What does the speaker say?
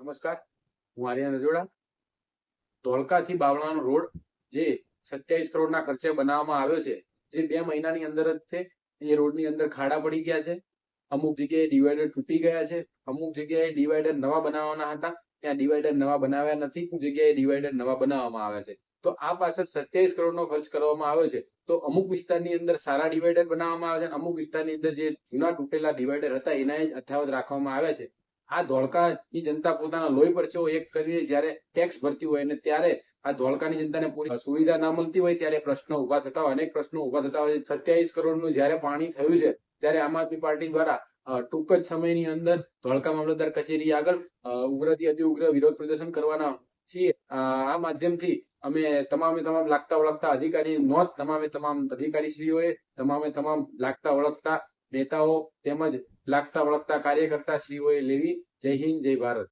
નમસ્કાર. હું આર્યન રજોડા. ધોળકાથી બાવળાનો રોડ જે સત્યાવીસ કરોડના ખર્ચે બનાવવામાં આવ્યો છે, જે બે મહિનાની અંદર જ છે. એ રોડની અંદર ખાડા પડી ગયા છે. અમુક જગ્યાએ ડિવાઈડર તૂટી ગયા છે. અમુક જગ્યાએ ડિવાઈડર નવા બનાવવાના હતા. ત્યાં ડિવાઈડર નવા બનાવ્યા નથી. જગ્યાએ ડિવાઈડર નવા બનાવવામાં આવ્યા છે. તો આ પાછળ સત્યાવીસ કરોડનો ખર્ચ કરવામાં આવ્યો છે. તો અમુક વિસ્તારની અંદર સારા ડિવાઈડર બનાવવામાં આવે છે. અમુક વિસ્તારની અંદર જે જૂના તૂટેલા ડિવાઈડર હતા એના જ અથાવત રાખવામાં આવ્યા છે. આ ધોળકાની જનતા પોતાના લોહી પરસેવો એક કરીને જયારે ટેક્સ ભરતી હોય અને ત્યારે આ ધોળકાની જનતાને પૂરી સુવિધા ના મળતી હોય ત્યારે પ્રશ્નો ઊભા થતા હોય. અનેક પ્રશ્નો ઊભા થતા હોય. સત્યાવીસ કરોડનું જયારે પાણી થયું છે, ત્યારે આમ આદમી પાર્ટી દ્વારા ટૂંક જ સમયની અંદર ધોળકા મામલતદાર કચેરી આગળ ઉગ્રથી અતિ ઉગ્ર વિરોધ પ્રદર્શન કરવાના છીએ. આ માધ્યમથી અમે તમામે તમામ લાગતા ઓળખતા અધિકારી નોંધ, તમામે તમામ અધિકારીશ્રીઓએ તમામે તમામ લાગતા ઓળખતા નેતાઓ તેમજ લાગતા વળગતા કાર્યકર્તા શ્રીઓએ લેવી જય હિન્દ જય ભારત.